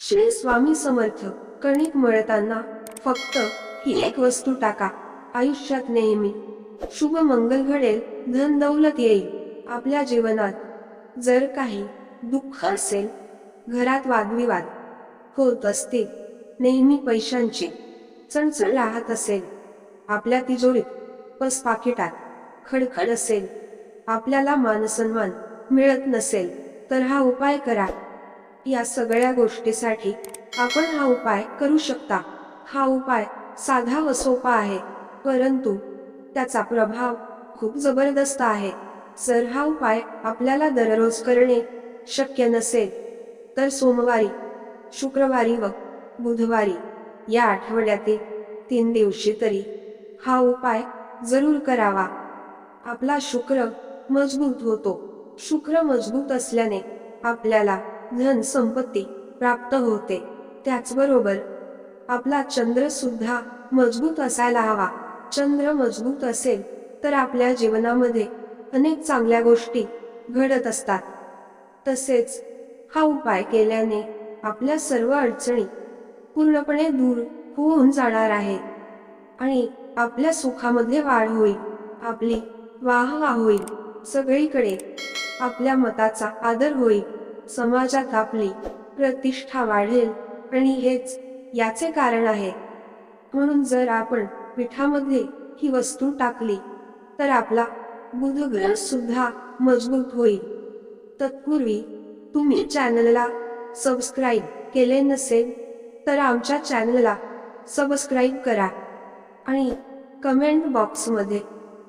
श्री स्वामी समर्थ कणिक मळताना फक्त ही एक वस्तू टाका. आयुष्यात नेहमी शुभ मंगल घडेल धन दौलत येईल. आपल्या जीवनात जर काही दुःख असेल घरात वादविवाद होत असतील नेहमी पैशांची चणचण राहत असेल आपल्या तिजोरीत पस पाकिटात खडखड असेल आपल्याला मानसन्मान मिळत नसेल तर हा उपाय करा. या सगळ्या गोष्टीसाठी आपण हा उपाय करू शकता. हा उपाय साधा व सोपा आहे परंतु त्याचा प्रभाव खूप जबरदस्त आहे. जर हा उपाय आपल्याला दररोज करणे शक्य नसेल तर सोमवारी शुक्रवारी व बुधवारी या आठवड्यातील तीन दिवशी तरी हा उपाय जरूर करावा. आपला शुक्र मजबूत होतो. शुक्र मजबूत असल्याने आपल्याला धन संपत्ती प्राप्त होते. त्याचबरोबर आपला चंद्र सुद्धा मजबूत असायला हवा. चंद्र मजबूत असेल तर आपल्या जीवनामध्ये अनेक चांगल्या गोष्टी घडत असतात. तसेच हा उपाय केल्याने आपल्या सर्व अडचणी पूर्णपणे दूर होऊन जाणार आहे. आणि आपल्या सुखामध्ये वाढ होईल. आपली वाह वाह होईल. सगळीकडे आपल्या मताचा आदर होईल. समाजात आपली प्रतिष्ठा वाढेल आणि हेच याचे कारण आहे. म्हणून जर आपण पिठामध्ये ही वस्तू टाकली तर आपला बुधग्रह सुद्धा मजबूत होईल. तत्पूर्वी तुम्ही चॅनलला सबस्क्राईब केले नसेल तर आमच्या चॅनलला सबस्क्राईब करा आणि कमेंट बॉक्समध्ये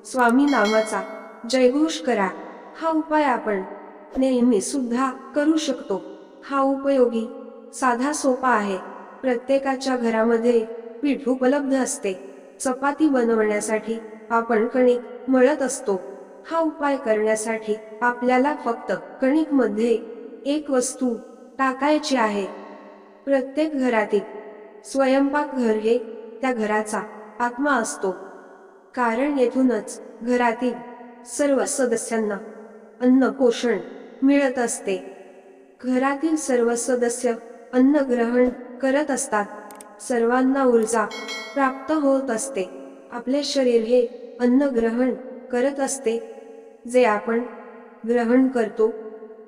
स्वामी नामाचा जयघोष करा. हा उपाय आपण नेहमी सुद्धा करू शकतो. हा उपयोगी साधा सोपा आहे. प्रत्येकाच्या घरामध्ये पीठ उपलब्ध असते. चपाती बनवण्यासाठी आपण कणिक मळत असतो. हा उपाय करण्यासाठी आपल्याला फक्त कणिकमध्ये एक वस्तू टाकायची आहे. प्रत्येक घरातील स्वयंपाक घर हे त्या घराचा आत्मा असतो. कारण येथूनच घरातील सर्व सदस्यांना अन्न पोषण मिळत असते. घरातील सर्व सदस्य अन्न ग्रहण करत असतात. सर्वांना ऊर्जा प्राप्त होत असते. आपले शरीर हे अन्न ग्रहण करत असते. जे आपण ग्रहण करतो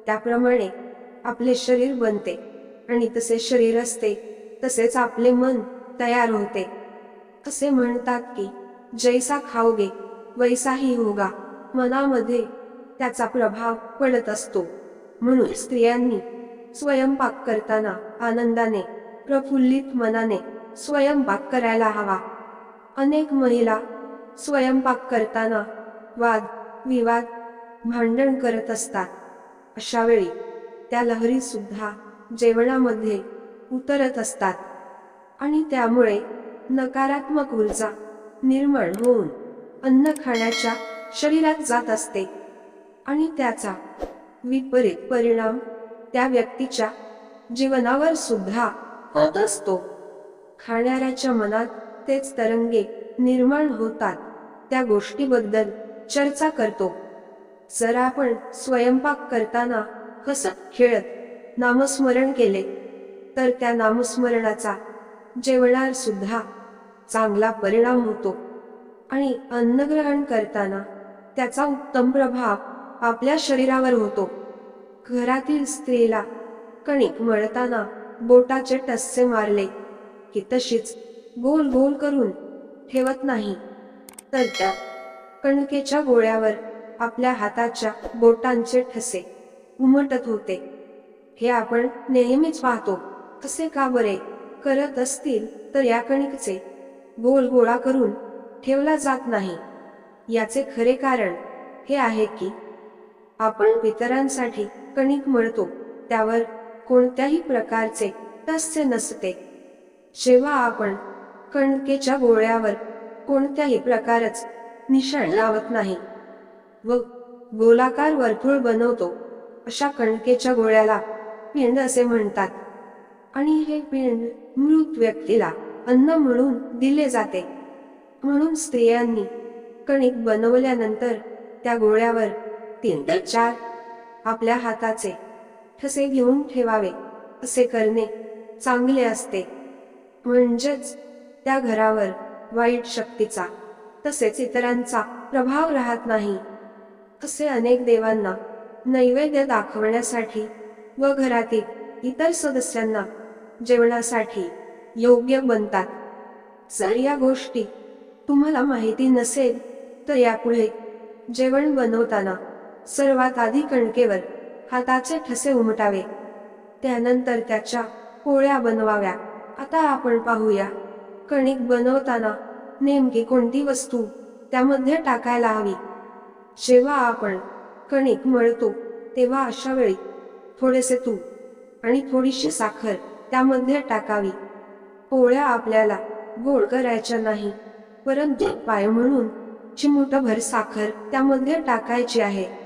त्याप्रमाणे आपले शरीर बनते आणि तसे शरीर असते तसेच आपले मन तयार होते. असे म्हणतात की जैसा खाओगे वैसाही होगा मनामध्ये त्याचा प्रभाव पडत असतो. म्हणून स्त्रियांनी स्वयंपाक करताना आनंदाने प्रफुल्लित मनाने स्वयंपाक करायला हवा. अनेक महिला स्वयंपाक करताना वाद विवाद भांडण करत असतात. अशा वेळी त्या लहरीसुद्धा जेवणामध्ये उतरत असतात. आणि त्यामुळे नकारात्मक ऊर्जा निर्माण होऊन अन्न खाण्याच्या शरीरात जात असते. आणि त्याचा विपरीत परिणाम त्या व्यक्तीच्या जीवनावर सुद्धा होत असतो. खाणाऱ्याच्या मनात तेच तरंगे निर्माण होतात. त्या गोष्टीबद्दल चर्चा करतो. जर आपण स्वयंपाक करताना हसत खेळत नामस्मरण केले तर त्या नामस्मरणाचा जेवणावर सुद्धा चांगला परिणाम होतो. आणि अन्नग्रहण करताना त्याचा उत्तम प्रभाव आपल्या शरीरावर होतो. घरातील स्त्रीला कणिक मळताना बोटाचे टस्से मारले. की तशीच गोल गोल करून ठेवत नाही. तर त्या कणकेच्या गोळ्यावर आपल्या हाताच्या बोटांचे ठसे उमटत होते. हे आपण नेहमीच पाहतो. असे का बरे करत असतील तर या कणिकचे गोल गोळा करून ठेवला जात नाही. याचे खरे कारण हे आहे की आपण पितरांसाठी कणिक मळतो त्यावर कोणत्याही प्रकारचे तस्य नसते. जेव्हा आपण कणकेच्या गोळ्यावर कोणत्याही प्रकारच निशाण लावत नाही व गोलाकार वर्तुळ बनवतो अशा कणकेच्या गोळ्याला पिंड असे म्हणतात. आणि हे पिंड मृत व्यक्तीला अन्न म्हणून दिले जाते. म्हणून स्त्रियांनी कणिक बनवल्यानंतर त्या गोळ्यावर तीन ते चार आपल्या हाताचे ठसे घेऊन ठेवावे असे करणे चांगले असते. म्हणजेच त्या घरावर वाईट शक्तीचा तसेच इतरांचा प्रभाव राहत नाही. असे अनेक देवांना नैवेद्य दाखवण्यासाठी व घरातील इतर सदस्यांना जेवणासाठी योग्य बनतात. जर या गोष्टी तुम्हाला माहिती नसेल तर यापुढे जेवण बनवताना सर्वात आधी कणकेवर हाताचे ठसे उमटावे. त्यानंतर त्याच्या पोळ्या बनवाव्या. आता आपण पाहूया कणिक बनवताना नेमकी कोणती वस्तू त्यामध्ये टाकायला हवी? जेव्हा आपण कणिक मळतो तेव्हा अशा वेळी थोडेसे तूप आणि थोडीशी साखर त्यामध्ये टाकावी. पोळ्या आपल्याला गोड करायच्या नाही परंतु पाय म्हणून चिमुटभर साखर त्यामध्ये टाकायची आहे.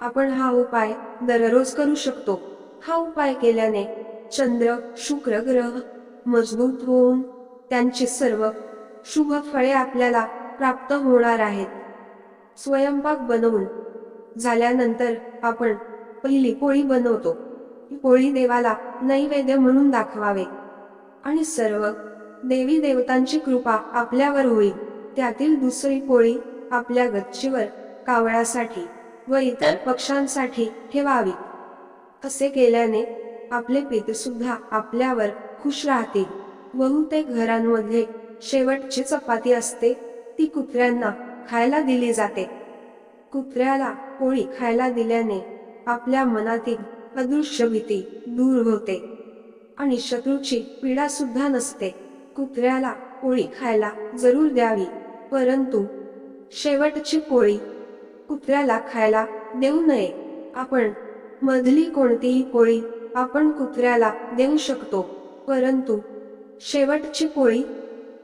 आपण हा उपाय दररोज करू शकतो. हा उपाय केल्याने चंद्र शुक्र ग्रह मजबूत होऊन त्यांची सर्व शुभ फळे आपल्याला प्राप्त होणार आहेत. स्वयंपाक बनवून झाल्यानंतर आपण पहिली पोळी बनवतो. ही पोळी देवाला नैवेद्य म्हणून दाखवावे. आणि सर्व देवी देवतांची कृपा आपल्यावर होईल. त्यातील दुसरी पोळी आपल्या गच्चीवर कावळासाठी व इतर पक्षांसाठी ठेवावी. असे केल्याने आपले पितसुद्धा आपल्यावर खुश राहतील. बहुतेक घरांमध्ये शेवटची चपाती असते ती कुत्र्यांना खायला दिली जाते. कुत्र्याला पोळी खायला दिल्याने आपल्या मनातील अदृश्य भीती दूर होते आणि शत्रूची पीडा सुद्धा नसते. कुत्र्याला पोळी खायला जरूर द्यावी परंतु शेवटची पोळी कुत्र्याला खायला देऊ नये. आपण मधली कोणतीही पोळी आपण कुत्र्याला देऊ शकतो परंतु शेवटची पोळी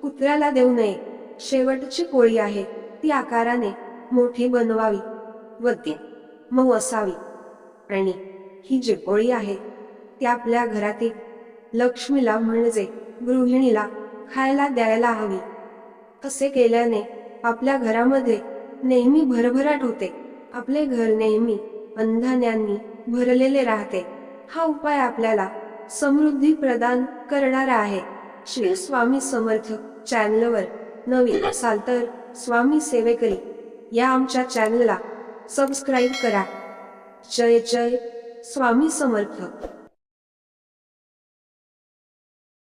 कुत्र्याला देऊ नये. शेवटची पोळी आहे ती आकाराने मोठी बनवावी व ती मऊ असावी. आणि ही जी पोळी आहे ती आपल्या घरातील लक्ष्मीला म्हणजे गृहिणीला खायला द्यायला हवी. असे केल्याने आपल्या घरामध्ये नेहमी भरभराट होते. आपले घर नेहमी अंधान्यांनी भरलेले राहते. हा उपाय आपल्याला समृद्धी प्रदान करणारा आहे. श्री स्वामी समर्थ चॅनलवर नवीन असाल तर स्वामी सेवेकरी या आमच्या चॅनलला सबस्क्राईब करा. जय जय स्वामी समर्थ.